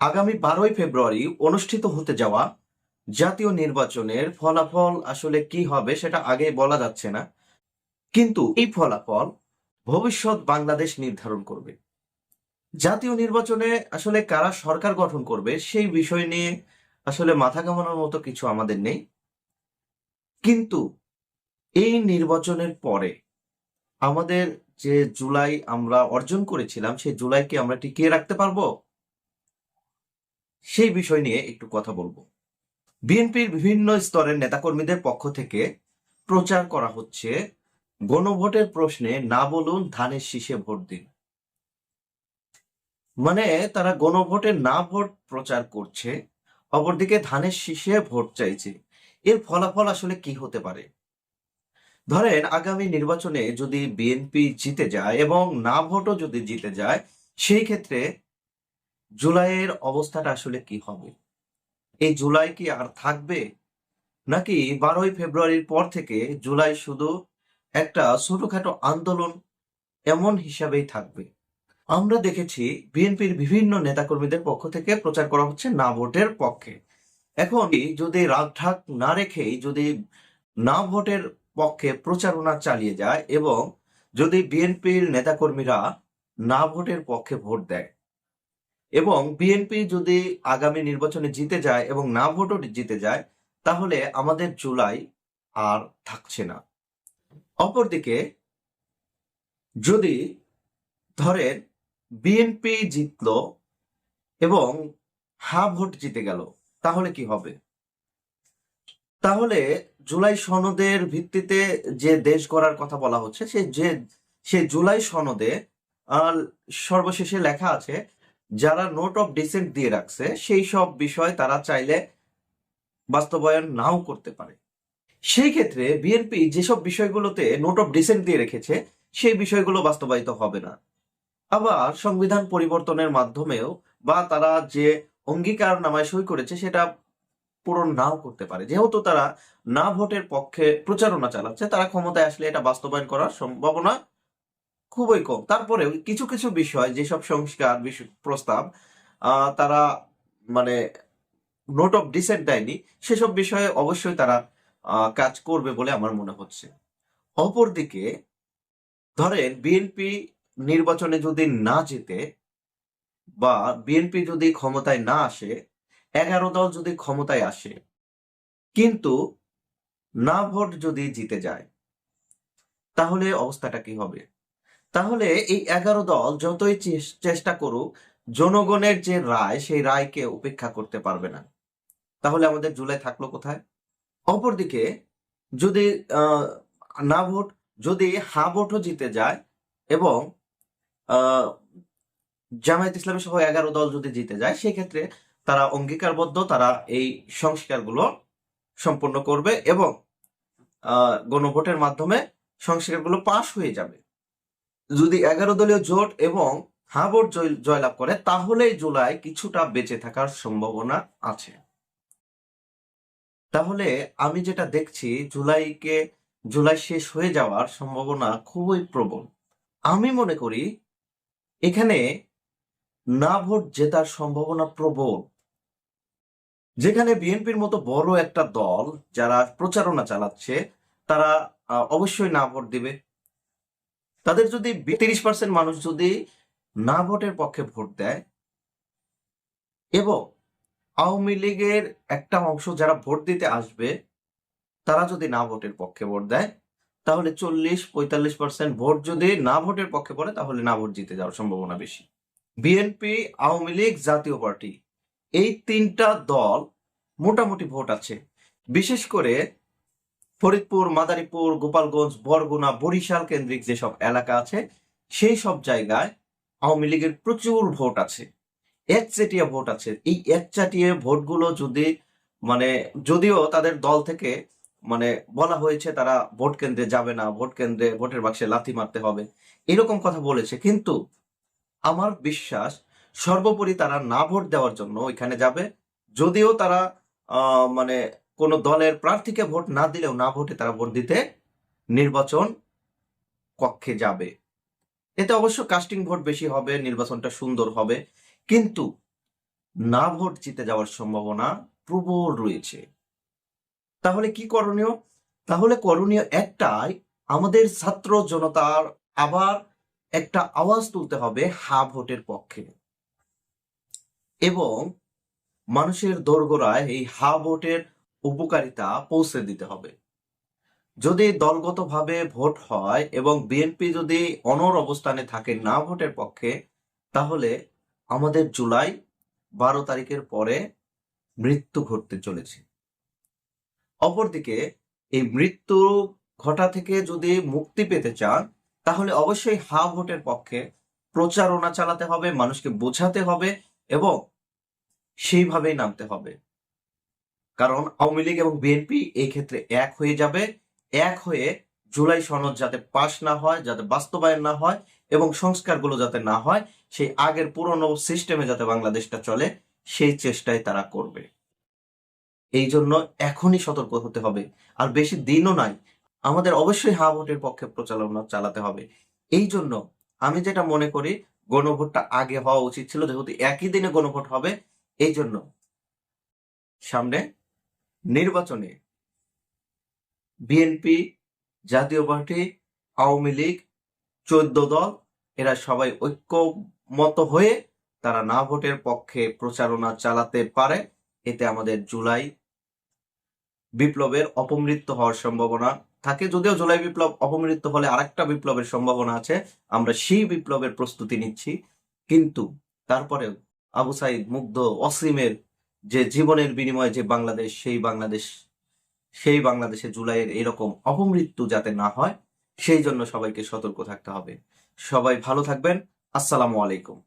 আগামী বারোই ফেব্রুয়ারি অনুষ্ঠিত হতে যাওয়া জাতীয় নির্বাচনের ফলাফল আসলে কি হবে সেটা আগে বলা যাচ্ছে না। কিন্তু এই ফলাফল ভবিষ্যৎ বাংলাদেশ নির্ধারণ করবে। জাতীয় নির্বাচনে আসলে কারা সরকার গঠন করবে সেই বিষয় নিয়ে আসলে মাথা কামানোর মতো কিছু আমাদের নেই। কিন্তু এই নির্বাচনের পরে আমাদের যে জুলাই আমরা অর্জন করেছিলাম, সেই জুলাইকে আমরা টিকিয়ে রাখতে পারব? সেই বিষয় নিয়ে একটু কথা বলব। বিএনপির বিভিন্ন স্তরের নেতাকর্মীদের পক্ষ থেকে প্রচার করা হচ্ছে গণভোটের প্রশ্নে না বলুন ধানের শীষে ভোট দিন। মানে তারা গণভোটে না ভোট প্রচার করছে, অপরদিকে ধানের শীষে ভোট চাইছে। এর ফলাফল আসলে কি হতে পারে? ধরেন, আগামী নির্বাচনে যদি বিএনপি জিতে যায় এবং না ভোটও যদি জিতে যায়, সেই ক্ষেত্রে জুলাইয়ের অবস্থাটা আসলে কি হবে? এই জুলাই কি আর থাকবে? নাকি বারোই ফেব্রুয়ারির পর থেকে জুলাই শুধু একটা ছোটখাটো আন্দোলন এমন হিসাবেই থাকবে? আমরা দেখেছি বিএনপির বিভিন্ন নেতাকর্মীদের পক্ষ থেকে প্রচার করা হচ্ছে না ভোটের পক্ষে। এখন যদি রাগঢাক না রেখেই যদি না ভোটের পক্ষে প্রচারণা চালিয়ে যায় এবং যদি বিএনপির নেতাকর্মীরা না ভোটের পক্ষে ভোট দেয় এবং বিএনপি যদি আগামী নির্বাচনে জিতে যায় এবং না ভোটও জিতে যায়, তাহলে আমাদের জুলাই আর থাকছে না। অপরদিকে, যদি ধরেন বিএনপি জিতলো এবং হা ভোট জিতে গেল, তাহলে কি হবে? তাহলে জুলাই সনদের ভিত্তিতে যে দেশ গড়ার কথা বলা হচ্ছে, সে যে, সে জুলাই সনদে সর্বশেষে লেখা আছে যারা নোট অফ ডিসেন্ট দিয়ে রাখছে, সেই সব বিষয় তারা চাইলে বাস্তবায়ন নাও করতে পারে। সেই ক্ষেত্রে বিএনপি যেসব বিষয়গুলোতে নোট অফ ডিসেন্ট দিয়ে রেখেছে, সেই বিষয়গুলো বাস্তবায়িত হবে না। আবার সংবিধান পরিবর্তনের মাধ্যমেও বা তারা যে অঙ্গীকার নামায় সই করেছে, সেটা পূরণ নাও করতে পারে। যেহেতু তারা না ভোটের পক্ষে প্রচারণা চালাচ্ছে, তারা ক্ষমতায় আসলে এটা বাস্তবায়ন করার সম্ভাবনা খুবই কম। তারপরেও কিছু কিছু বিষয় যেসব সংস্কার প্রস্তাব তারা মানে নোট অফ ডিসেন্ট দেয়নি, সেসব বিষয়ে অবশ্যই তারা কাজ করবে বলে আমার মনে হচ্ছে। অপরদিকে ধরেন বিএনপি নির্বাচনে যদি না জিতে বা বিএনপি যদি ক্ষমতায় না আসে, এগারো দল যদি ক্ষমতায় আসে, কিন্তু না ভোট যদি জিতে যায়, তাহলে অবস্থাটা কি হবে? তাহলে এই এগারো দল যতই চেষ্টা করুক, জনগণের যে রায়, সেই রায়কে উপেক্ষা করতে পারবে না। তাহলে আমাদের জুলাই থাকল কোথায়? অপরদিকে, যদি না ভোট, যদি হা ভোটও জিতে যায় এবং জামায়াত ইসলামী সহ এগারো দল যদি জিতে যায়, সেক্ষেত্রে তারা অঙ্গীকারবদ্ধ, তারা এই সংস্কারগুলো সম্পন্ন করবে এবং গণভোটের মাধ্যমে সংস্কারগুলো পাশ হয়ে যাবে। যদি এগারো দলীয় জোট এবং হা ভোট জয়- জয়লাভ করে তাহলে জুলাই কিছুটা বেঁচে থাকার সম্ভাবনা আছে। তাহলে আমি যেটা দেখছি, জুলাইকে, জুলাই শেষ হয়ে যাওয়ার সম্ভাবনা খুবই প্রবল। আমি মনে করি, এখানে না ভোট জেতার সম্ভাবনা প্রবল। যেখানে বিএনপির মতো বড় একটা দল যারা প্রচারণা চালাচ্ছে, তারা অবশ্যই না ভোট দিবে। তাদের যদি তিরিশ পার্সেন্ট মানুষ যদি না ভোটের পক্ষে ভোট দেয়, এবং আওয়ামী লীগের একটা অংশ যারা ভোট দিতে আসবে, তারা যদি না ভোটের পক্ষে ভোট দেয়, তাহলে চল্লিশ পঁয়তাল্লিশ পার্সেন্ট ভোট যদি না ভোটের পক্ষে পড়ে, তাহলে না ভোট জিতে যাওয়ার সম্ভাবনা বেশি। বিএনপি, আওয়ামী লীগ, জাতীয় পার্টি, এই তিনটা দল মোটামুটি ভোট আছে। বিশেষ করে ফরিদপুর, মাদারীপুর, গোপালগঞ্জ, বরগুনা, বরিশাল কেন্দ্রিক যেসব এলাকা আছে, সেই সব জায়গায় আওয়ামী লীগের প্রচুর ভোট আছে। একচেটিয়া ভোট আছে। এই একচাটিয়া ভোটগুলো যদি মানে যদিও তাদের দল থেকে মানে বলা হয়েছে তারা ভোট কেন্দ্রে যাবে না, ভোট কেন্দ্রে ভোটের বাক্সে লাথি মারতে হবে, এরকম কথা বলেছে। কিন্তু আমার বিশ্বাস, সর্বোপরি তারা না ভোট দেওয়ার জন্য ওইখানে যাবে। যদিও তারা মানে কোন দলের প্রার্থীকে ভোট না দিলেও না ভোটে তারা ভোট দিতে নির্বাচন কক্ষে যাবে। এতে অবশ্য কাস্টিং ভোট বেশি হবে, নির্বাচনটা সুন্দর হবে। কিন্তু না ভোট জিতে যাওয়ার সম্ভাবনা প্রবল রয়েছে। তাহলে কি করণীয়? তাহলে করণীয় একটাই, আমাদের ছাত্র জনতার আবার একটা আওয়াজ তুলতে হবে হা ভোটের পক্ষে। এবং মানুষের দোরগোড়ায় এই হা ভোটের উপকারিতা পৌঁছে দিতে হবে। যদি দলগতভাবে ভোট হয় এবং বিএনপি যদি অনর অবস্থানে থাকে না ভোটের পক্ষে, তাহলে আমাদের জুলাই বারো তারিখের পরে মৃত্যু ঘটতে চলেছে। অপরদিকে, এই মৃত্যু ঘটা থেকে যদি মুক্তি পেতে চান, তাহলে অবশ্যই হা ভোটের পক্ষে প্রচারণা চালাতে হবে, মানুষকে বোঝাতে হবে এবং সেইভাবেই নামতে হবে। কারণ আওয়ামী লীগ এবং বিএনপি এই ক্ষেত্রে এক হয়ে যাবে, এক হয়ে জুলাই সনদ যাতে পাশ না হয়, যাতে বাস্তবায়ন না হয় এবং সংস্কারগুলো যাতে না হয়, সেই আগের পুরনো সিস্টেমে যাতে বাংলাদেশটা চলে, সেই চেষ্টাই তারা করবে। এই জন্য এখনই সতর্ক হতে হবে, আর বেশি দিনও নাই। আমাদের অবশ্যই হা ভোটের পক্ষে প্রচারণা চালাতে হবে। এই জন্য আমি যেটা মনে করি, গণভোটটা আগে হওয়া উচিত ছিল, যেহেতু একই দিনে গণভোট হবে, এই জন্য সামনে নির্বাচনে বিএনপি, জাতীয় পার্টি, আওয়ামী লীগ, চোদ্দ দল, এরা সবাই ঐক্যমত হয়ে তারা না ভোটের পক্ষে প্রচারণা চালাতে পারে। এতে আমাদের জুলাই বিপ্লবের অপমৃত্যু হওয়ার সম্ভাবনা থাকে। যদিও জুলাই বিপ্লব অপমৃত্যু হলে আরেকটা বিপ্লবের সম্ভাবনা আছে, আমরা সেই বিপ্লবের প্রস্তুতি নিচ্ছি। কিন্তু তারপরে আবু সাইদ মুগ্ধ অসীমের যে জীবনের বিনিময়ে যে বাংলাদেশ, সেই বাংলাদেশ, সেই বাংলাদেশে জুলাইয়ের এরকম অপমৃত্যু যাতে না হয়, সেই জন্য সবাইকে সতর্ক থাকতে হবে। সবাই ভালো থাকবেন। আসসালামু আলাইকুম।